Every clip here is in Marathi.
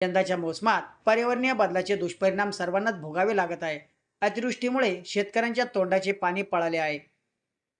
यंदाच्या मोसमात पर्यावरणीय बदलाचे दुष्परिणाम सर्वांनाच भोगावे लागत आहे. अतिवृष्टीमुळे शेतकऱ्यांच्या तोंडाचे पाणी पळाले आहे.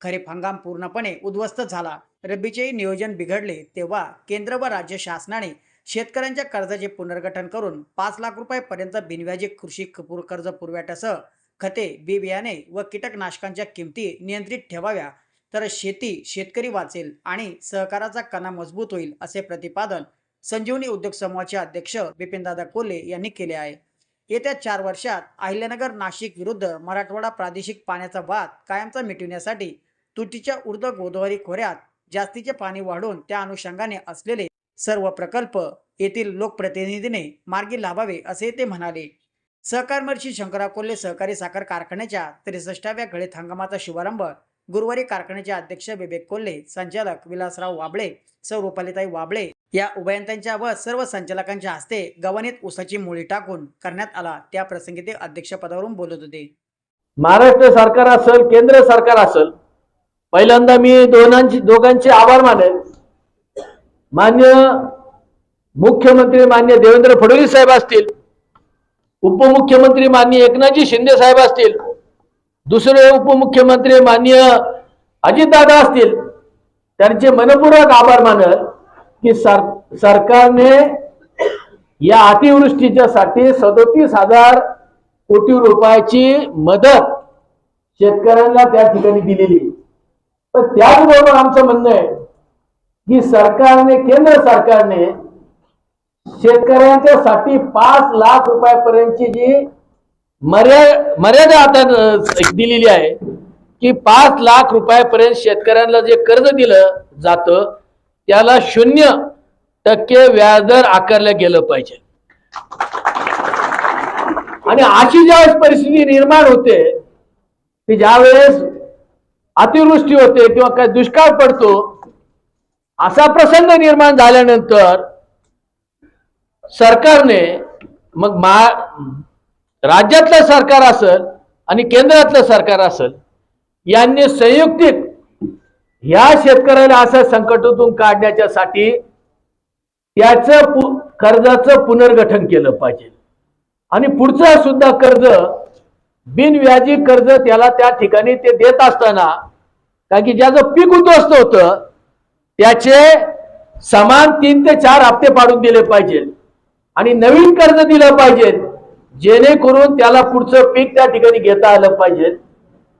खरीप हंगाम पूर्णपणे उद्ध्वस्त झाला. रब्बीचेही नियोजन बिघडले तेव्हा केंद्र व राज्य शासनाने शेतकऱ्यांच्या कर्जाचे पुनर्गठन करून पाच लाख रुपयापर्यंत बिनव्याजी कृषी कपूर कर्ज पुरवठ्यासह खते बी बियाणे व कीटकनाशकांच्या किमती नियंत्रित ठेवाव्या तर शेती शेतकरी वाचेल आणि सहकाराचा कणा मजबूत होईल असे प्रतिपादन संजीवनी उद्योग समूहाचे अध्यक्ष बिपिनदादा कोल्हे यांनी केले आहे. येत्या चार वर्षात अहिल्यानगर नाशिक विरुद्ध मराठवाडा प्रादेशिक पाण्याचा वाद कायमचा मिटविण्यासाठी तुटीच्या उर्द गोदावरी खोऱ्यात जास्तीचे पाणी वाढून त्या अनुषंगाने असलेले सर्व प्रकल्प येथील लोकप्रतिनिधीने मार्गी लावावे असे ते म्हणाले. सहकार मर्षी शंकरा कोल्हे सहकारी साखर कारखान्याच्या त्रेसष्टाव्या गळीत हंगामाचा शुभारंभ गुरुवारी कारखान्याचे अध्यक्ष विवेक कोल्हे संचालक विलासराव वाबळे सौ रुपालीताई वाबळे या उभयंत्यांच्या व सर्व संचालकांच्या हस्ते गव्हाणीत ऊसाची मुळी टाकून करण्यात आला. त्या प्रसंगी ते अध्यक्षपदावरून बोलत होते. महाराष्ट्र सरकार असेल केंद्र सरकार असेल पहिल्यांदा मी दोनांची दोघांचे आभार मानेल मान्य मुख्यमंत्री मान्य देवेंद्र फडणवीस साहेब असतील उपमुख्यमंत्री मान्य एकनाथजी शिंदे साहेब असतील दुसरे उपमुख्यमंत्री मान्य अजितदादा असतील त्यांचे मनपूर्वक आभार मानत की सर सरकारने या अतिवृष्टीच्या साठी सदोतीस हजार कोटी रुपयाची मदत शेतकऱ्यांना त्या ठिकाणी दिलेली पण त्याचबरोबर आमचं म्हणणं आहे की सरकारने केंद्र सरकारने शेतकऱ्यांच्या साठी पाच लाख रुपयापर्यंतची जी मर्यादा आता दिलेली आहे की पाच लाख रुपयापर्यंत शेतकऱ्यांना जे कर्ज दिलं जातं त्याला शून्य टक्के व्याजदर आकारलं गेलं पाहिजे. आणि अशी ज्यावेळेस परिस्थिती निर्माण होते की ज्यावेळेस अतिवृष्टी होते किंवा काय दुष्काळ पडतो असा प्रसंग निर्माण झाल्यानंतर सरकारने मग मा राज्यातलं सरकार असेल आणि केंद्रातलं सरकार असेल यांनी संयुक्तिक या शेतकऱ्याला असं संकटातून काढण्याच्यासाठी त्याचं पु कर्जाचं पुनर्गठन केलं पाहिजे. आणि पुढचं सुद्धा कर्ज बिनव्याजी कर्ज त्याला त्या ठिकाणी ते देत असताना कारण की ज्याचं पीक उद्ध्वस्त होतं त्याचे समान तीन ते चार हप्ते पाडून दिले पाहिजे आणि नवीन कर्ज दिलं पाहिजे जेणेकरून त्याला पुढचं पीक त्या ठिकाणी घेता आलं पाहिजे.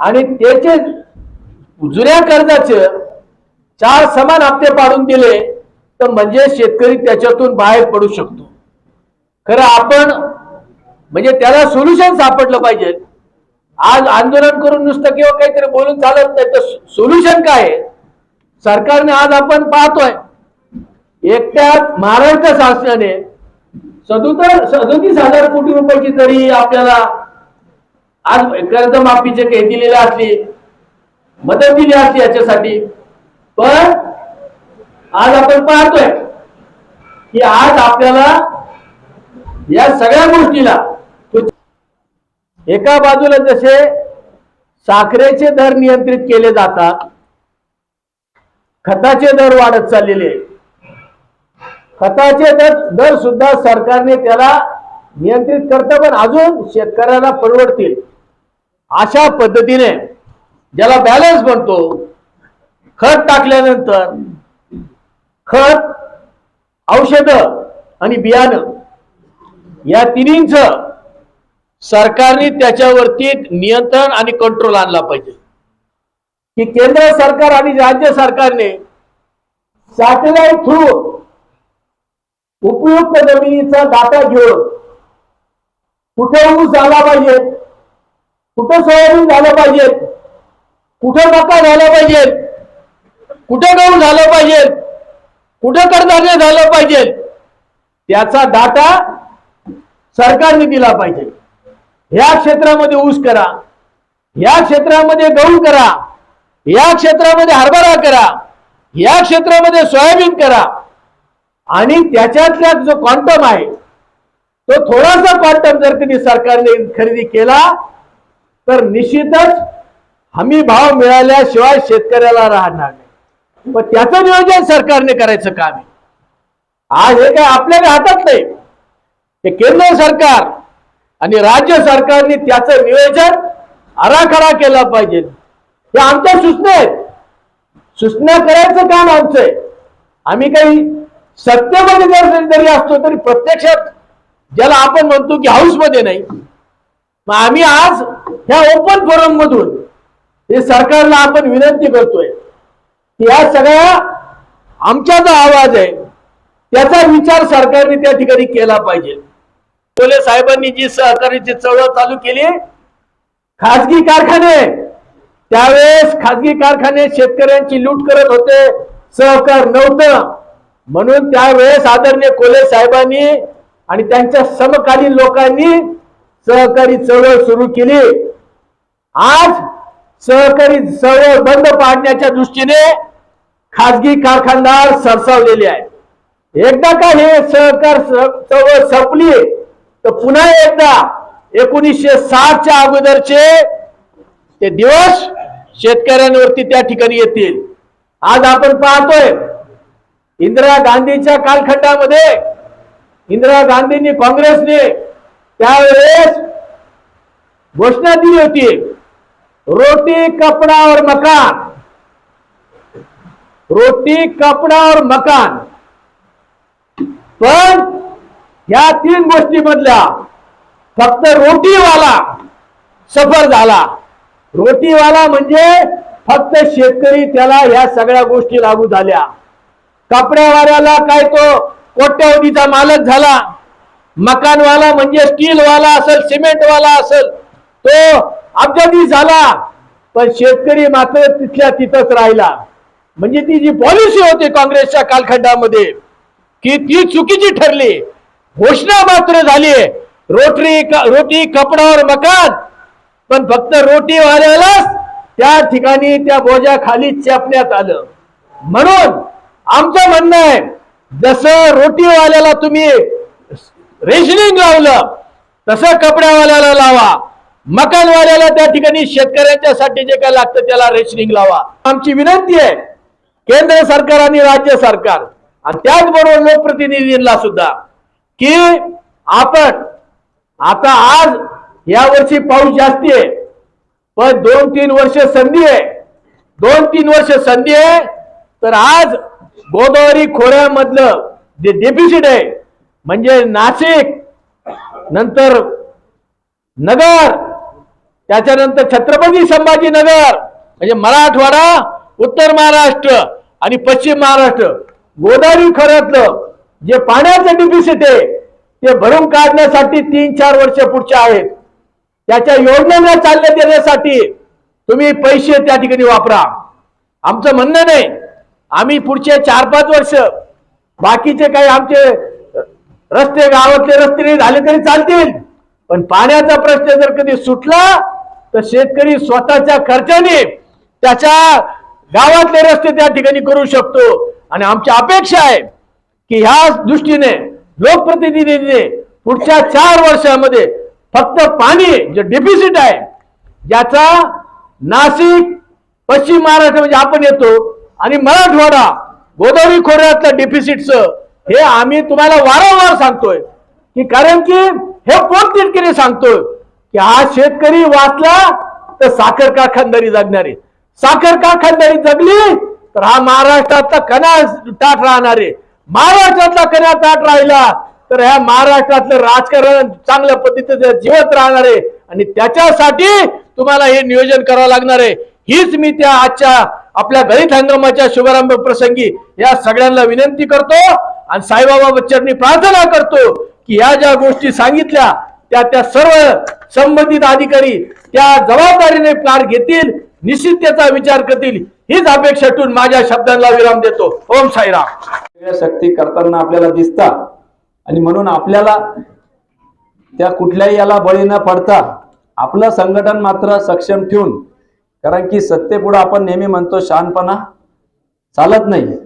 आणि त्याचे जुन्या कर्जाचे चार समान हप्ते पाडून दिले तर म्हणजे शेतकरी त्याच्यातून बाहेर पडू शकतो. खरं आपण म्हणजे त्याला सोल्युशन सापडलं पाहिजे. आज आंदोलन करून नुसतं किंवा काहीतरी बोलून चालत नाही तर सोल्युशन काय? आहे सरकारने आज आपण पाहतोय एकट्याच महाराष्ट्र शासनाने सदुतर सदोतीस हजार कोटी रुपयाची तरी आपल्याला आज कर्जमाफीचे काही दिलेले असली मदत दिली असली याच्यासाठी पण आज आपण पाहतोय की आज आपल्याला या सगळ्या गोष्टीला एका बाजूला जसे साखरेचे दर नियंत्रित केले जातात खताचे दर वाढत चाललेले आहेत. खताचे दर दर सुद्धा सरकारने त्याला नियंत्रित करतं पण अजून शेतकऱ्याला परवडतील. अशा पद्धतीने ज्याला बॅलन्स म्हणतो खत टाकल्यानंतर खत औषध आणि बियाणं या तिन्हींच सरकारने त्याच्यावरती नियंत्रण आणि कंट्रोल आणला पाहिजे. की केंद्र सरकार आणि राज्य सरकारने सॅटेलाइट थ्रू उपयुक्त जमिनीचा डाटा घेऊन कुठे ऊस झाला पाहिजे? कुठे सोयाबीन झालं पाहिजे? कुठे मका झाला पाहिजे? कुठे गहू झालं पाहिजे? कुठे कडधान्य झालं पाहिजे? त्याचा डाटा सरकारने दिला पाहिजे. ह्या क्षेत्रामध्ये ऊस करा. या क्षेत्रामध्ये गहू करा. या क्षेत्रामध्ये हरभरा करा. या क्षेत्रामध्ये सोयाबीन करा. आणि त्याच्यातल्या जो क्वांटम आहे तो थोडासा क्वांटम जर कधी सरकारने खरेदी केला तर निश्चितच हमी भाव मिळाल्याशिवाय शेतकऱ्याला राहणार नाही. मग त्याचं नियोजन सरकारने करायचं काम आहे. आज हे काय आपल्या हातात नाही. ते केंद्र सरकार आणि राज्य सरकारने त्याचं नियोजन आराखडा केला पाहिजे. हे आमच्या सूचना आहेत. सूचना करायचं काम आमचं आहे. आम्ही काही सत्तेमध्ये जर जरी असतो तरी प्रत्यक्षात ज्याला आपण म्हणतो की हाऊसमध्ये नाही. मग आम्ही आज ह्या ओपन फोरम मधून हे सरकारला आपण विनंती करतोय की या सगळ्या आमचा जो आवाज आहे त्याचा विचार सरकारने त्या ठिकाणी केला पाहिजे. बोले साहेबांनी जी सहकारीची चळवळ चालू केली खाजगी कारखाने. त्यावेळेस खाजगी कारखाने शेतकऱ्यांची लूट करत होते. सहकार नव्हतं. म्हणून त्यावेळेस आदरणीय कोले साहेबांनी आणि त्यांच्या समकालीन लोकांनी सहकारी चळवळ सुरू केली. आज सहकारी चळवळ बंद पाडण्याच्या दृष्टीने खाजगी कारखानदार सरसावलेले आहेत. एकदा का हे सहकार चळवळ संपली तर पुन्हा एकदा एकोणीसशे साठच्या अगोदरचे ते दिवस शेतकऱ्यांवरती त्या ठिकाणी येतील. आज आपण पाहतोय इंदिरा गांधीच्या कालखंडामध्ये इंदिरा गांधींनी काँग्रेसने त्यावेळेस घोषणा दिली होती रोटी कपडा और मकान. रोटी कपडा और मकान. पण या तीन गोष्टी मधल्या फक्त रोटीवाला सफर झाला. रोटीवाला म्हणजे फक्त शेतकरी त्याला ह्या सगळ्या गोष्टी लागू झाल्या. कपड्यावाल्याला काय तो कोट्यावधीचा मालक झाला. मकानवाला म्हणजे स्टीलवाला असेल सिमेंटवाला असेल तो अब्जाधी झाला. पण शेतकरी मात्र तिथल्या तिथंच राहिला. म्हणजे ती जी पॉलिसी होती काँग्रेसच्या कालखंडामध्ये की ती चुकीची ठरली. घोषणा मात्र झाली रोटरी रोटी कपडा मकान. पण फक्त रोटीवाल्यालाच त्या ठिकाणी त्या बोजा खाली चेपण्यात आलं. म्हणून आमचं म्हणणं आहे जसं रोटीवाल्याला तुम्ही रेशनिंग लावलं तसं कपड्यावाल्याला लावा. मकानवाल्याला त्या ठिकाणी शेतकऱ्यांच्यासाठी जे काय लागतं त्याला रेशनिंग लावा. आमची विनंती आहे केंद्र सरकार आणि राज्य सरकार आणि त्याचबरोबर लोकप्रतिनिधींना सुद्धा की आपण आता आज या वर्षी पाऊस जास्ती आहे पण दोन तीन वर्ष संधी आहे. दोन तीन वर्ष संधी आहे तर आज गोदावरी खोऱ्यामधलं जे डेफिसिट आहे म्हणजे नाशिक नंतर नगर त्याच्यानंतर छत्रपती संभाजीनगर म्हणजे मराठवाडा उत्तर महाराष्ट्र आणि पश्चिम महाराष्ट्र. गोदावरी खोऱ्यातलं जे पाण्याचं डिफिसिट आहे ते भरून काढण्यासाठी तीन चार वर्ष पुढच्या आहेत. त्याच्या योजनांना चालना देण्यासाठी तुम्ही पैसे त्या ठिकाणी वापरा. आमचं म्हणणं नाही आम्ही पुढचे चार पाच वर्ष बाकीचे काही आमचे रस्ते गावातले रस्ते नाही झाले तरी चालतील. पण पाण्याचा प्रश्न जर कधी सुटला तर शेतकरी स्वतःच्या खर्चाने त्याच्या गावातले रस्ते त्या ठिकाणी करू शकतो. आणि आमची अपेक्षा आहे की ह्या दृष्टीने लोकप्रतिनिधींनी पुढच्या चार वर्षामध्ये फक्त पाणी जे डेफिसिट आहे ज्याचा नाशिक पश्चिम महाराष्ट्र म्हणजे आपण येतो आणि मराठवाडा गोदावरी खोऱ्यातल्या डेफिसिटचं हे आम्ही तुम्हाला वारंवार सांगतोय. की कारण की हे पोट सांगतोय? की हा शेतकरी वाचला तर साखर कारखानदारी जगणार. आहे साखर कारखानदारी जगली तर हा महाराष्ट्रातला कणा ताट राहणार. आहे महाराष्ट्रातला कणा ताट राहिला तर ह्या महाराष्ट्रातलं राजकारण चांगल्या पद्धतीचं जिवंत राहणार. आहे आणि त्याच्यासाठी तुम्हाला हे नियोजन करावं लागणार आहे. हीच मी त्या आजच्या आपल्या गणित हंगामाच्या शुभारंभ प्रसंगी या सगळ्यांना विनंती करतो आणि साईबाबा बच्चननी प्रार्थना करतो की या ज्या गोष्टी सांगितल्या त्या त्या सर्व संबंधित अधिकारी त्या जबाबदारीने पार घेतील निश्चित त्याचा विचार करतील. हीच अपेक्षा ठेवून माझ्या शब्दांना विराम देतो. ओम साईराम. शक्ती करताना आपल्याला दिसतात आणि म्हणून आपल्याला त्या कुठल्याही याला बळी न पडता आपलं संघटन मात्र सक्षम ठेवून कारण की सत्तेपुढं आपण नेहमी म्हणतो शहाणपणा चालत नाही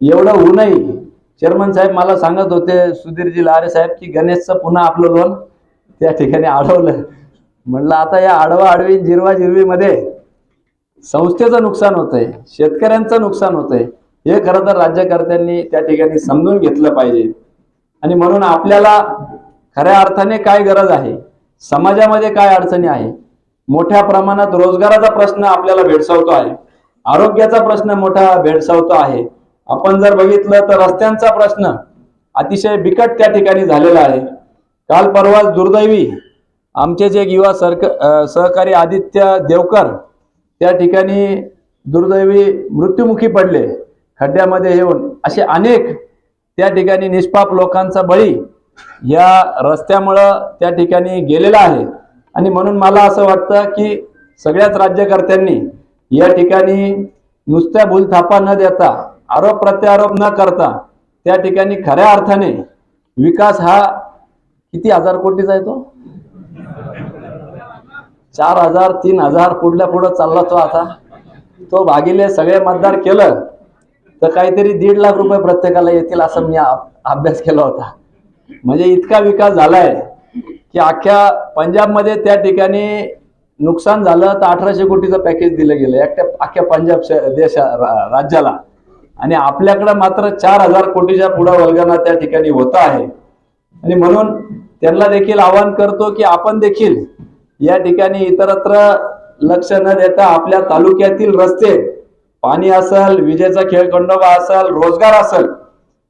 एवढं होऊनही चेअरमन साहेब मला सांगत होते सुधीरजी लारे साहेब की गणेशचं पुन्हा आपलं लोन त्या ठिकाणी अडवलं. म्हणलं आता या आडवा आडवी जिरवा जिरवीमध्ये संस्थेचं नुकसान होतंय शेतकऱ्यांचं नुकसान होतंय हे खरं तर राज्यकर्त्यांनी त्या ठिकाणी समजून घेतलं पाहिजे. आणि म्हणून आपल्याला खऱ्या अर्थाने काय गरज आहे? समाजामध्ये काय अडचणी आहे? मोठ्या प्रमाणात रोजगाराचा प्रश्न आपल्याला भेडसावतो आहे. आरोग्याचा प्रश्न मोठा भेडसावतो आहे. आपण जर बघितलं तर रस्त्यांचा प्रश्न अतिशय बिकट त्या ठिकाणी झालेला आहे. काल परवाच दुर्दैवी आमचे जे युवा सरक सहकारी आदित्य देवकर त्या ठिकाणी दुर्दैवी मृत्युमुखी पडले. खड्ड्यामध्ये येऊन असे अनेक त्या ठिकाणी निष्पाप लोकांचा बळी या रस्त्यामुळं त्या ठिकाणी गेलेला आहे. आणि म्हणून मला असं वाटतं की सगळ्याच राज्यकर्त्यांनी या ठिकाणी नुसत्या भूलथापा न देता आरोप प्रत्यारोप न करता त्या ठिकाणी खऱ्या अर्थाने विकास हा किती हजार कोटीचा आहे तो? चार हजार तीन हजार पुढल्या पुढं चालला तो आता. तो भागिले सगळे मतदार केलं तर काहीतरी दीड लाख रुपये प्रत्येकाला येतील असं मी अभ्यास केला होता. म्हणजे इतका विकास झालाय. की अख्ख्या पंजाबमध्ये त्या ठिकाणी नुकसान झालं तर अठराशे कोटीचं पॅकेज दिलं गेलं एकट्या अख्ख्या पंजाब देशा राज्याला. आणि आपल्याकडं मात्र चार हजार कोटीच्या पुढा वल्गना त्या ठिकाणी होत आहे. आणि म्हणून त्यांना देखील आवाहन करतो की आपण देखील या ठिकाणी इतरत्र लक्ष न देता आपल्या तालुक्यातील रस्ते पाणी असेल विजेचा खेळखंडोबा असेल रोजगार असेल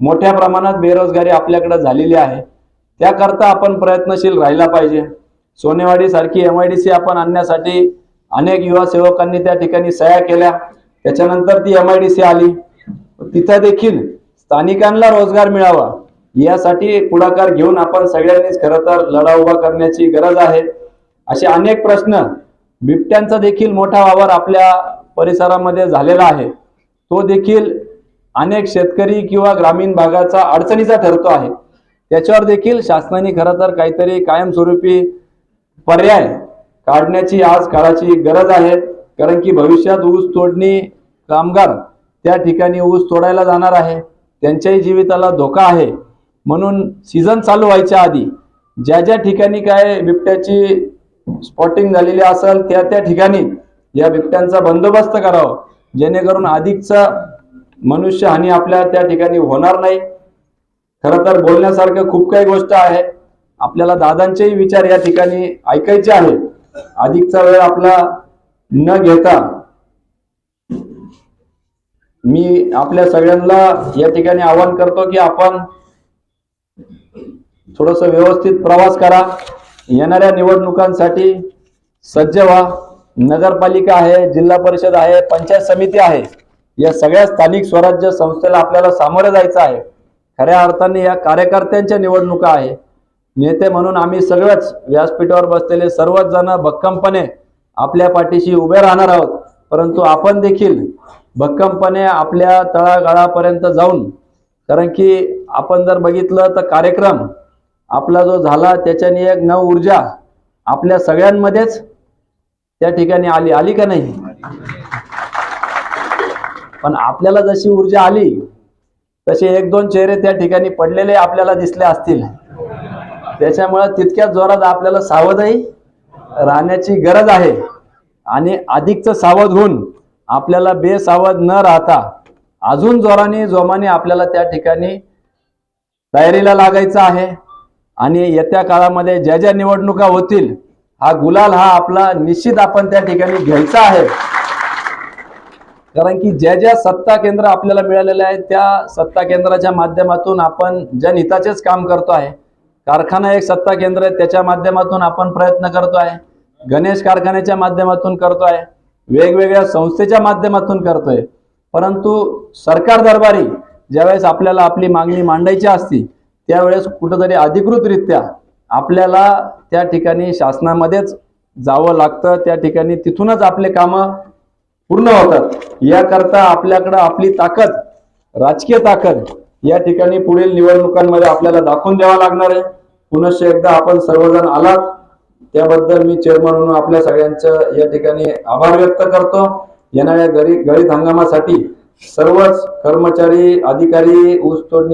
मोठ्या प्रमाणात बेरोजगारी आपल्याकडे झालेली आहे. त्याकरता आपण प्रयत्नशील राहिला पाहिजे. सोनेवाडी सारखी एम आय डी सी आपण आणण्यासाठी अनेक युवा सेवकांनी त्या ठिकाणी सह्या केल्या. त्याच्यानंतर ती एम आय डी सी आली. तिथं देखील स्थानिकांना रोजगार मिळावा यासाठी पुढाकार घेऊन आपण सगळ्यांनीच खरं तर लढा उभा करण्याची गरज आहे. असे अनेक प्रश्न बिबट्यांचा देखील मोठा वावर आपल्या परिसरामध्ये झालेला आहे. तो देखील अनेक शेतकरी किंवा ग्रामीण भागाचा अडचणीचा ठरतो आहे. त्याच्यावर देखील शासनाने खरं तर काहीतरी कायमस्वरूपी पर्याय काढण्याची आज काळाची गरज आहे. कारण की भविष्यात ऊस तोडणी कामगार त्या ठिकाणी ऊस तोडायला जाणार आहे. त्यांच्याही जीविताला धोका आहे. म्हणून सीझन चालू व्हायच्या आधी ज्या ज्या ठिकाणी काय बिबट्याची स्पॉटिंग झालेली असेल त्या त्या ठिकाणी या बिबट्यांचा बंदोबस्त करावा. जेणेकरून अधिकचा मनुष्यहानी आपल्या त्या ठिकाणी होणार नाही. खरं तर बोलण्यासारखं खूप काही गोष्ट आहे. आपल्याला दादांचेही विचार या ठिकाणी ऐकायचे आहेत. अधिकचा वेळ आपला न घेता मी आपल्या सगळ्यांना या ठिकाणी आवाहन करतो की आपण थोडस व्यवस्थित प्रवास करा. येणाऱ्या निवडणुकांसाठी सज्ज व्हा. नगरपालिका आहे जिल्हा परिषद आहे पंचायत समिती आहे. या सगळ्या स्थानिक स्वराज्य संस्थेला आपल्याला सामोरे जायचं आहे. खऱ्या अर्थाने या कार्यकर्त्यांच्या निवडणुका आहे. नेते म्हणून आम्ही सगळ्याच व्यासपीठावर बसलेले सर्वच जण भक्कमपणे आपल्या पाठीशी उभे राहणार आहोत. परंतु आपण देखील भक्कमपणे आपल्या तळागाळापर्यंत जाऊन कारण की आपण जर बघितलं तर कार्यक्रम आपला जो झाला त्याच्याने एक नव ऊर्जा आपल्या सगळ्यांमध्येच त्या ठिकाणी आली. आली का नाही? पण आपल्याला जशी ऊर्जा आली तसे एक दोन चेहरे त्या ठिकाणी पडलेले आपल्याला दिसले असतील. त्याच्यामुळं तितक्याच जोरात आपल्याला सावधही राहण्याची गरज आहे. आणि अधिकचं सावध होऊन आपल्याला बेसावध न राहता अजून जोराने जोमाने आपल्याला त्या ठिकाणी तयारीला लागायचं आहे. आणि येत्या काळामध्ये ज्या ज्या निवडणुका होतील हा गुलाल हा आपला निश्चित आपण त्या ठिकाणी घ्यायचा आहे. कारण की ज्या ज्या सत्ता केंद्र आपल्याला मिळालेल्या आहेत त्या सत्ता केंद्राच्या माध्यमातून आपण जनहिताचेच काम करतो आहे कारखाना एक सत्ता केंद्र आहे त्याच्या माध्यमातून आपण प्रयत्न करतो आहे गणेश कारखान्याच्या माध्यमातून करतो आहे वेगवेगळ्या संस्थेच्या माध्यमातून करतोय परंतु सरकार दरबारी ज्यावेळेस आपल्याला आपली मागणी मांडायची असती त्यावेळेस कुठंतरी अधिकृतरित्या आपल्याला त्या ठिकाणी शासनामध्येच जावं लागतं त्या ठिकाणी तिथूनच आपले कामं पूर्ण होतात. याकरता आपल्याकडं आपली ताकद राजकीय ताकद या ठिकाणी पुढील निवडणुकांमध्ये आपल्याला दाखवून द्यावा लागणार आहे. पुनश्च एकदा आपण सर्वजण आलात. त्याबद्दल मी चेअरमन म्हणून आपल्या सगळ्यांचं या ठिकाणी आभार व्यक्त करतो. येणाऱ्या गरी गळीत हंगामासाठी सर्वच कर्मचारी अधिकारी ऊस तोडणी